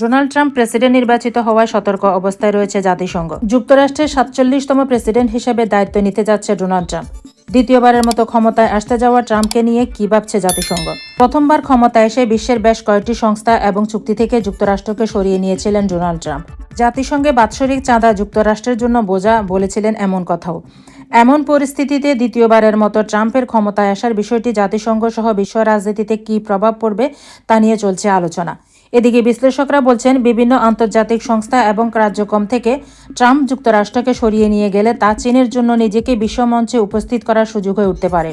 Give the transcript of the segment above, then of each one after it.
Donald Trump president নির্বাচিত হওয়ায় সতর্ক অবস্থায় রয়েছে জাতিসংঘ। যুক্তরাষ্ট্রের সাতচল্লিশতম প্রেসিডেন্ট হিসেবে দায়িত্ব নিতে যাচ্ছে ডোনাল্ড ট্রাম্প। দ্বিতীয়বারের মতো ক্ষমতায় আসতে যাওয়া ট্রাম্পকে নিয়ে কি ভাবছে জাতিসংঘ? প্রথমবার ক্ষমতায় এসে বিশ্বের বেশ কয়েকটি সংস্থা এবং চুক্তি থেকে যুক্তরাষ্ট্রকে সরিয়ে নিয়েছিলেন ডোনাল্ড ট্রাম্প। জাতিসংঘে বাৎসরিক চাঁদা যুক্তরাষ্ট্রের জন্য বোঝা বলেছিলেন এমন কথাও। এমন পরিস্থিতিতে দ্বিতীয়বারের মতো ট্রাম্পের ক্ষমতায় আসার বিষয়টি জাতিসংঘ সহ বিশ্ব রাজনীতিতে কী প্রভাব পড়বে তা নিয়ে চলছে আলোচনা। এদিকে বিশ্লেষকরা বলছেন, বিভিন্ন আন্তর্জাতিক সংস্থা এবং কার্যক্রম থেকে ট্রাম্প যুক্তরাষ্ট্রকে সরিয়ে নিয়ে গেলে তা চীনের জন্য নিজেকে বিশ্বমঞ্চে উপস্থিত করার সুযোগ হয়ে উঠতে পারে।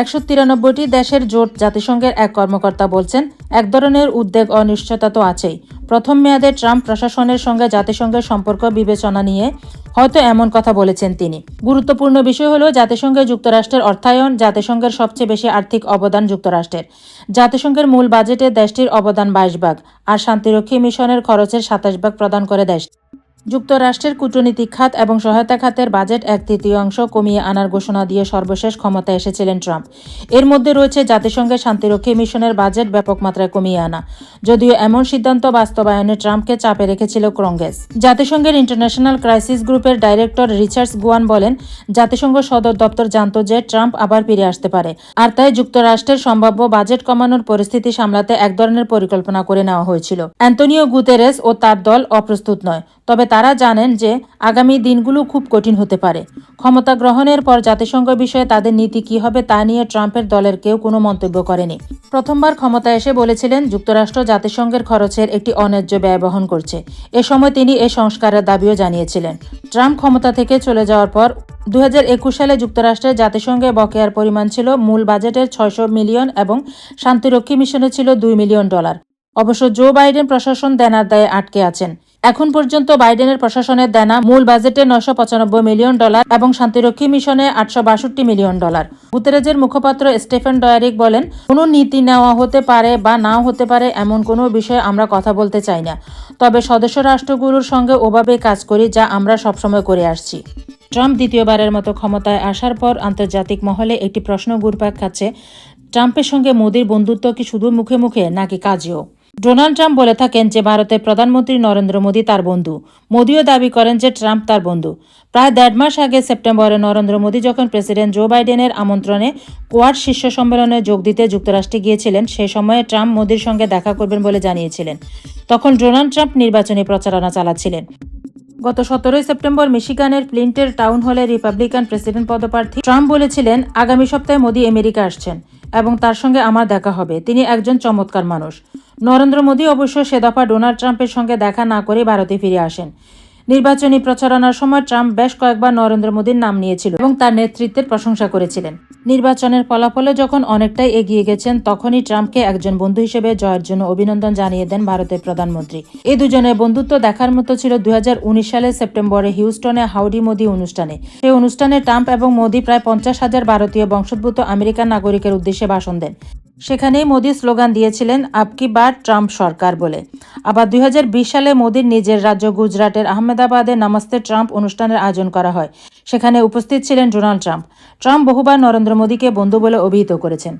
একশো তিরানব্বইটি দেশের জোট জাতিসংঘের এক কর্মকর্তা বলছেন, এক ধরনের উদ্বেগ অনিশ্চয়তা তো আছেই। প্রথম মেয়াদে ট্রাম্প প্রশাসনের সঙ্গে জাতিসংঘের সম্পর্ক বিবেচনা নিয়ে হয়তো এমন কথা বলেছেন তিনি। গুরুত্বপূর্ণ বিষয় হলো জাতিসংঘে যুক্তরাষ্ট্রের অর্থায়ন জাতিসংঘের সবচেয়ে বেশি আর্থিক অবদান যুক্তরাষ্ট্রের। জাতিসংঘের মূল বাজেটে দেশটির অবদান বাইশ ভাগ, আর শান্তিরক্ষী মিশনের খরচের সাতাশ ভাগ প্রদান করে দেশ যুক্তরাষ্ট্রের কূটনীতিক খাত এবং সহায়তা খাতের বাজেট এক তৃতীয়াংশ কমিয়ে আনার ঘোষণা দিয়ে সর্বশেষ ক্ষমতায় এসেছিলেন ট্রাম্প। এর মধ্যে রয়েছে জাতিসংঘের শান্তিরক্ষী মিশনের বাজেট ব্যাপক মাত্রায় কমিয়ে আনা। যদিও এমন সিদ্ধান্ত বাস্তবায়নে ট্রাম্পকে চাপে রেখেছিল কংগ্রেস। জাতিসংঘের ইন্টারন্যাশনাল ক্রাইসিস গ্রুপের ডাইরেক্টর রিচার্ডস গুয়ান বলেন, জাতিসংঘ সদর দপ্তর জানত যে ট্রাম্প আবার ফিরে আসতে পারে। আর তাই যুক্তরাষ্ট্রের সম্ভাব্য বাজেট কমানোর পরিস্থিতি সামলাতে এক ধরনের পরিকল্পনা করে নেওয়া হয়েছিল। অ্যান্তনিও গুতেরেস ও তার দল অপ্রস্তুত নয়। তবে তারা জানেন যে আগামী দিনগুলো খুব কঠিন হতে পারে। ক্ষমতা গ্রহণের পর জাতিসংঘ বিষয়ে তাদের নীতি কী হবে তা নিয়ে ট্রাম্পের দলের কেউ কোনো মন্তব্য করেনি। প্রথমবার ক্ষমতায় এসে বলেছিলেন, যুক্তরাষ্ট্র জাতিসংঘের খরচের একটি অন্যায্য ব্যয় বহন করছে। এ সময় তিনি এ সংস্কারের দাবিও জানিয়েছিলেন। ট্রাম্প ক্ষমতা থেকে চলে যাওয়ার পর দু হাজার একুশ সালে যুক্তরাষ্ট্রের জাতিসংঘে বকেয়ার পরিমাণ ছিল মূল বাজেটের ছয়শো মিলিয়ন এবং শান্তিরক্ষী মিশনে ছিল দুই মিলিয়ন ডলার। অবশ্য জো বাইডেন প্রশাসন দেনার দায়ে আটকে আছেন। এখন পর্যন্ত বাইডেনের প্রশাসনের দেনা মূল বাজেটে নশো পঁচানব্বই মিলিয়ন ডলার এবং শান্তিরক্ষী মিশনে আটশো বাষট্টি মিলিয়ন ডলার। গুতেরেজের মুখপাত্র স্টেফেন ডয়ারিক বলেন, কোনো নীতি নেওয়া হতে পারে বা নাও হতে পারে এমন কোনো বিষয়ে আমরা কথা বলতে চাই না। তবে সদস্য রাষ্ট্রগুলোর সঙ্গে ওভাবেই কাজ করি যা আমরা সবসময় করে আসছি। ট্রাম্প দ্বিতীয়বারের মতো ক্ষমতায় আসার পর আন্তর্জাতিক মহলে একটি প্রশ্ন ঘুরপাক খাচ্ছে, ট্রাম্পের সঙ্গে মোদির বন্ধুত্ব কি শুধু মুখে মুখে নাকি কাজেও? ডোনাল্ড ট্রাম্প বলে থাকেন যে ভারতের প্রধানমন্ত্রী নরেন্দ্র মোদী তার বন্ধু। মোদীও দাবি করেন যে ট্রাম্প তার বন্ধু। প্রায় দেড় মাস আগে সেপ্টেম্বরে নরেন্দ্র মোদী যখন প্রেসিডেন্ট জো বাইডেনের আমন্ত্রণে কোয়াড শীর্ষ সম্মেলনে যোগ দিতে যুক্তরাষ্ট্রে গিয়েছিলেন, সে সময়ে ট্রাম্প মোদীর সঙ্গে দেখা করবেন বলে জানিয়েছিলেন। তখন ডোনাল্ড ট্রাম্প নির্বাচনী প্রচারণা চালাচ্ছিলেন। গত সতেরোই সেপ্টেম্বর মিশিগানের প্লিন্টের টাউন হলে রিপাবলিকান প্রেসিডেন্ট পদপ্রার্থী ট্রাম্প বলেছিলেন, আগামী সপ্তাহে মোদী আমেরিকা আসছেন এবং তার সঙ্গে আমার দেখা হবে। তিনি একজন চমৎকার মানুষ। নরেন্দ্র মোদী অবশ্য সে দফা ডোনাল্ড ট্রাম্পের সঙ্গে দেখা না করে ভারতে ফিরে আসেন। নির্বাচনী প্রচারণার সময় ট্রাম্প বেশ কয়েকবার নরেন্দ্র মোদীর নাম নিয়েছিল এবং তার নেতৃত্বের প্রশংসা করেছিলেন। নির্বাচনের ফলাফলে যখন অনেকটাই এগিয়ে গেছেন, তখনই ট্রাম্পকে একজন বন্ধু হিসেবে জয়ের জন্য অভিনন্দন জানিয়ে দেন ভারতের প্রধানমন্ত্রী। এই দুজনের বন্ধুত্ব দেখার মতো ছিল দুই হাজার উনিশ সালের সেপ্টেম্বরে হিউস্টনে হাউডি মোদি অনুষ্ঠানে। সেই অনুষ্ঠানে ট্রাম্প এবং মোদি প্রায় পঞ্চাশ হাজার ভারতীয় বংশোদ্ভূত আমেরিকান নাগরিকের উদ্দেশ্যে ভাষণ দেন। সেখানেই মোদি স্লোগান দিয়েছিলেন আপকি বার ট্রাম্প সরকার বলে। আবার দুই হাজার বিশ সালে মোদির নিজের রাজ্য গুজরাটের আহমেদাবাদে নামাস্তে ট্রাম্প অনুষ্ঠানের আয়োজন করা হয়। সেখানে উপস্থিত ছিলেন ডোনাল্ড ট্রাম্প। ট্রাম্প বহুবার নরেন্দ্র মোদীকে বন্ধু বলে অভিহিত করেছেন।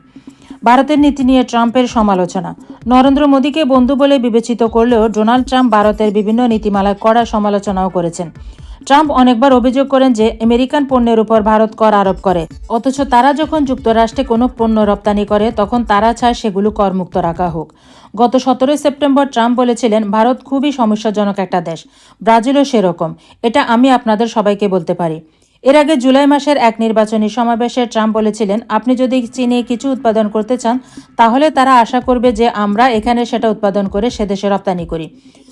ভারতের নীতি নিয়ে ট্রাম্পের সমালোচনা। নরেন্দ্র মোদীকে বন্ধু বলে বিবেচিত করলেও ডোনাল্ড ট্রাম্প ভারতের বিভিন্ন নীতিমালায় কড়া সমালোচনাও করেছেন। ট্রাম্প অনেকবার অভিযোগ করেন যে আমেরিকান পণ্যের উপর ভারত কর আরোপ করে। অথচ তারা যখন যুক্তরাষ্ট্রে কোনো পণ্য রপ্তানি করে, তখন তারা চায় সেগুলো করমুক্ত রাখা হোক। গত সতেরোই সেপ্টেম্বর ট্রাম্প বলেছিলেন, ভারত খুবই সমস্যাজনক একটা দেশ। ব্রাজিলও সেরকম। এটা আমি আপনাদের সবাইকে বলতে পারি। এর আগে জুলাই মাসের এক নির্বাচনী সমাবেশে ট্রাম্প বলেছিলেন, আপনি যদি চীনে কিছু উৎপাদন করতে চান, তাহলে তারা আশা করবে যে আমরা এখানে সেটা উৎপাদন করে সে দেশে রপ্তানি করি।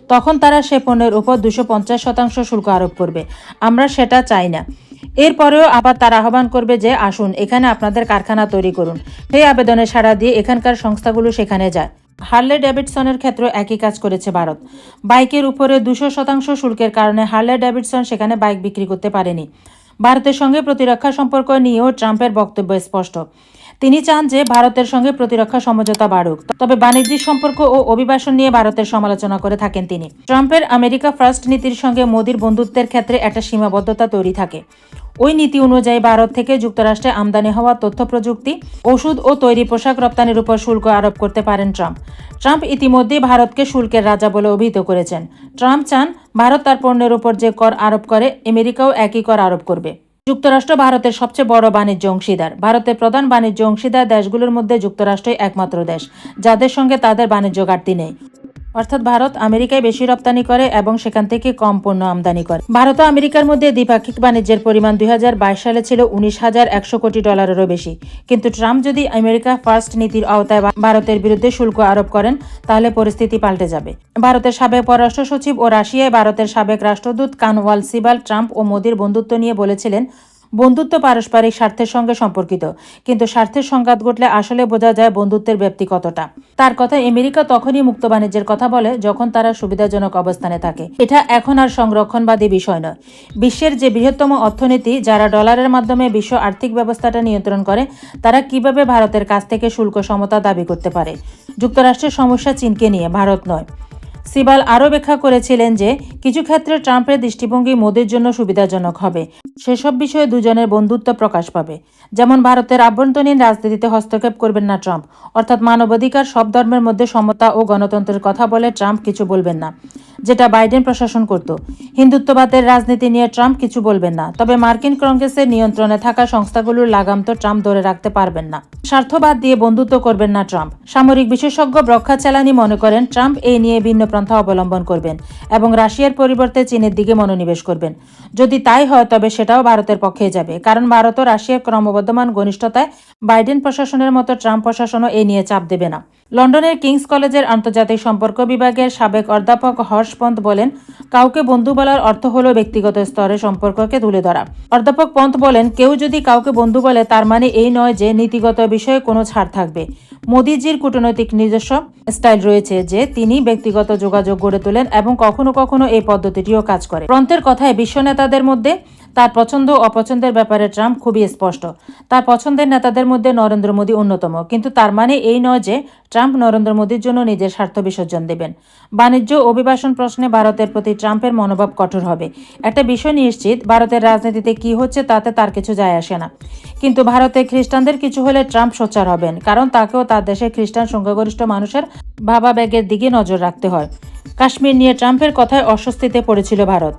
তখন তারা সে পণ্যের উপর দুশো পঞ্চাশ শতাংশ শুল্ক আরোপ করবে। আমরা সেটা চাই না। এরপরেও আবার তারা আহ্বান করবে যে, আসুন, এখানে আপনাদের কারখানা তৈরি করুন। সেই আবেদনে সাড়া দিয়ে এখানকার সংস্থাগুলো সেখানে যায়। হার্লে ডেভিডসনের ক্ষেত্রে একই কাজ করেছে ভারত। বাইকের উপরে দুশো শতাংশ শুল্কের কারণে হার্লে ডেভিডসন সেখানে বাইক বিক্রি করতে পারেনি। ভারতের সঙ্গে প্রতিরক্ষা সম্পর্ক নিয়েও ট্রাম্পের বক্তব্য স্পষ্ট। তিনি চান যে ভারতের সঙ্গে প্রতিরক্ষা সমঝোতা বাড়ুক। তবে বাণিজ্যিক সম্পর্ক ও অভিবাসন নিয়ে ভারতের সমালোচনা করে থাকেন তিনি। ট্রাম্পের আমেরিকা ফার্স্ট নীতির সঙ্গে মোদির বন্ধুত্বের ক্ষেত্রে একটা সীমাবদ্ধতা তৈরি থাকে। ওই নীতি অনুযায়ী ভারত থেকে যুক্তরাষ্ট্রে আমদানি হওয়া তথ্য প্রযুক্তি, ওষুধ ও তৈরি পোশাক রপ্তানির উপর শুল্ক আরোপ করতে পারেন ট্রাম্প। ট্রাম্প ইতিমধ্যেই ভারতকে শুল্কের রাজা বলে অভিহিত করেছেন। ট্রাম্প চান ভারত তার পণ্যের উপর যে কর আরোপ করে, আমেরিকাও একই কর আরোপ করবে। যুক্তরাষ্ট্র ভারতের সবচেয়ে বড় বাণিজ্য অংশীদার। ভারতের প্রধান বাণিজ্য অংশীদার দেশগুলোর মধ্যে যুক্তরাষ্ট্রই একমাত্র দেশ, যাদের সঙ্গে তাদের বাণিজ্য ঘাটতি নেই। অর্থাৎ ভারত আমেরিকায় বেশি রপ্তানি করে এবং সেখান থেকে কম পণ্য আমদানি করে। ভারত ও আমেরিকার মধ্যে দ্বিপাক্ষিক বাণিজ্যের পরিমাণ দুই সালে ছিল উনিশ হাজার একশো কোটি ডলারেরও বেশি। কিন্তু ট্রাম্প যদি আমেরিকা ফার্স্ট নীতির আওতায় ভারতের বিরুদ্ধে শুল্ক আরোপ করেন, তাহলে পরিস্থিতি পাল্টে যাবে। ভারতের সাবেক পররাষ্ট্র সচিব ও রাশিয়ায় ভারতের সাবেক রাষ্ট্রদূত কানওয়াল সিবাল ট্রাম্প ও মোদির বন্ধুত্ব নিয়ে বলেছিলেন বন্ধুত্ব পারস্পরিক স্বার্থের সঙ্গে সম্পর্কিত। কিন্তু স্বার্থের সংঘাত ঘটলে আসলে বোঝা যায় বন্ধুত্বের ব্যাপ্তি কতটা। তার কথা আমেরিকা তখনই মুক্ত বাণিজ্যের কথা বলে, যখন তারা সুবিধাজনক অবস্থানে থাকে। এটা এখন আর সংরক্ষণবাদী বিষয় নয়। বিশ্বের যে বৃহত্তম অর্থনীতি, যারা ডলারের মাধ্যমে বিশ্ব আর্থিক ব্যবস্থাটা নিয়ন্ত্রণ করে, তারা কীভাবে ভারতের কাছ থেকে শুল্ক সমতা দাবি করতে পারে? যুক্তরাষ্ট্রের সমস্যা চীনকে নিয়ে, ভারত নয়। সিবাল আরও ব্যাখ্যা করেছিলেন যে কিছু ক্ষেত্রে ট্রাম্পের দৃষ্টিভঙ্গি মোদির জন্য সুবিধাজনক হবে। সেসব বিষয়ে দুজনের বন্ধুত্ব প্রকাশ পাবে। যেমন ভারতের আভ্যন্তরীণ রাজনীতিতে হস্তক্ষেপ করবেন না ট্রাম্প। অর্থাৎ মানবাধিকার সব ধর্মের মধ্যে সমতা ও গণতন্ত্রের কথা বলে ট্রাম্প কিছু বলবেন না, যেটা বাইডেন প্রশাসন করত। হিন্দুত্ববাদের রাজনীতি নিয়ে ট্রাম্প কিছু বলবেন না, তবে মার্কিন কংগ্রেসের নিয়ন্ত্রণে থাকা সংস্থাগুলোর লাগাম তো ট্রাম্প ধরে রাখতে পারবেন না। স্বার্থবাদ দিয়ে বন্ধুত্ব করবেন না ট্রাম্প। সামরিক বিশেষজ্ঞ ব্রক্ষা চালানি মনে করেন, ট্রাম্প এই নিয়ে ভিন্ন পন্থা অবলম্বন করবেন এবং রাশিয়ার পরিবর্তে চীনের দিকে মনোনিবেশ করবেন। যদি তাই হয়, তবে সেটাও ভারতের পক্ষে যাবে। কারণ ভারত ও রাশিয়ার ক্রমবর্ধমান ঘনিষ্ঠতায় বাইডেন প্রশাসনের মতো ট্রাম্প প্রশাসনও এই নিয়ে চাপ দেবে না। লন্ডনের কিংস কলেজের আন্তর্জাতিক সম্পর্ক বিভাগের সাবেক অধ্যাপক হর্ষ পন্ত বলেন, কাউকে বন্ধু বলার অর্থ হলো ব্যক্তিগত স্তরে সম্পর্ককে তুলে ধরা। অধ্যাপক পন্থ বলেন, কেউ যদি কাউকে বন্ধু বলে, তার মানে এই নয় যে নীতিগত বিষয়ে কোনো ছাড় থাকবে। মোদিজির কূটনৈতিক নিজস্ব স্টাইল রয়েছে যে তিনি ব্যক্তিগত যোগাযোগ গড়ে তোলেন এবং কখনো কখনো এই পদ্ধতিটিও কাজ করে। প্রন্তের কথায় বিশ্ব নেতাদের মধ্যে তার পছন্দ অপছন্দের ব্যাপারে ট্রাম্প খুবই স্পষ্ট। তার পছন্দের নেতাদের মধ্যে নরেন্দ্র মোদী অন্যতম, কিন্তু তার মানে এই নয় যে ট্রাম্প নরেন্দ্র মোদীর জন্য নিজের স্বার্থ বিসর্জন দেবেন। বাণিজ্য অভিবাসন প্রশ্নে ভারতের প্রতি ট্রাম্পের মনোভাব কঠোর হবে। একটা বিষয় নিশ্চিত, ভারতের রাজনীতিতে কি হচ্ছে তাতে তার কিছু যায় আসে না। কিন্তু ভারতে খ্রিস্টানদের কিছু হলে ট্রাম্প সোচ্চার হবেন, কারণ তাকেও তার দেশের খ্রিস্টান সংখ্যাগরিষ্ঠ মানুষের ভাবাবেগের দিকে নজর রাখতে হয়। কাশ্মীর নিয়ে ট্রাম্পের কথায় অস্বস্তিতে পড়েছিল ভারত।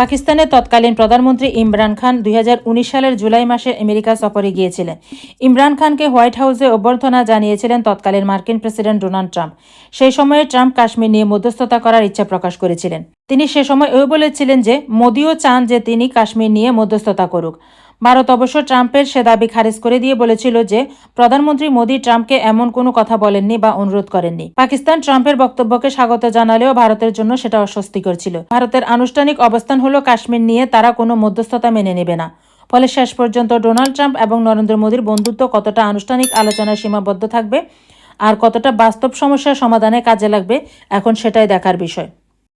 পাকিস্তানের তৎকালীন প্রধানমন্ত্রী ইমরান খান দুই হাজার উনিশ সালের জুলাই মাসে আমেরিকা সফরে গিয়েছিলেন। ইমরান খানকে হোয়াইট হাউসে অভ্যর্থনা জানিয়েছিলেন তৎকালীন মার্কিন প্রেসিডেন্ট ডোনাল্ড ট্রাম্প। সেই সময়ে ট্রাম্প কাশ্মীর নিয়ে মধ্যস্থতা করার ইচ্ছা প্রকাশ করেছিলেন। তিনি সে সময় এও বলেছিলেন যে, মোদিও চান যে তিনি কাশ্মীর নিয়ে মধ্যস্থতা করুক। ভারত অবশ্য ট্রাম্পের সে দাবি খারিজ করে দিয়ে বলেছিল যে, প্রধানমন্ত্রী মোদী ট্রাম্পকে এমন কোনো কথা বলেননি বা অনুরোধ করেননি। পাকিস্তান ট্রাম্পের বক্তব্যকে স্বাগত জানালেও ভারতের জন্য সেটা অস্বস্তিকর ছিল। ভারতের আনুষ্ঠানিক অবস্থান হলো কাশ্মীর নিয়ে তারা কোনো মধ্যস্থতা মেনে নেবে না। ফলে শেষ পর্যন্ত ডোনাল্ড ট্রাম্প এবং নরেন্দ্র মোদীর বন্ধুত্ব কতটা আনুষ্ঠানিক আলোচনায় সীমাবদ্ধ থাকবে আর কতটা বাস্তব সমস্যার সমাধানে কাজে লাগবে, এখন সেটাই দেখার বিষয়।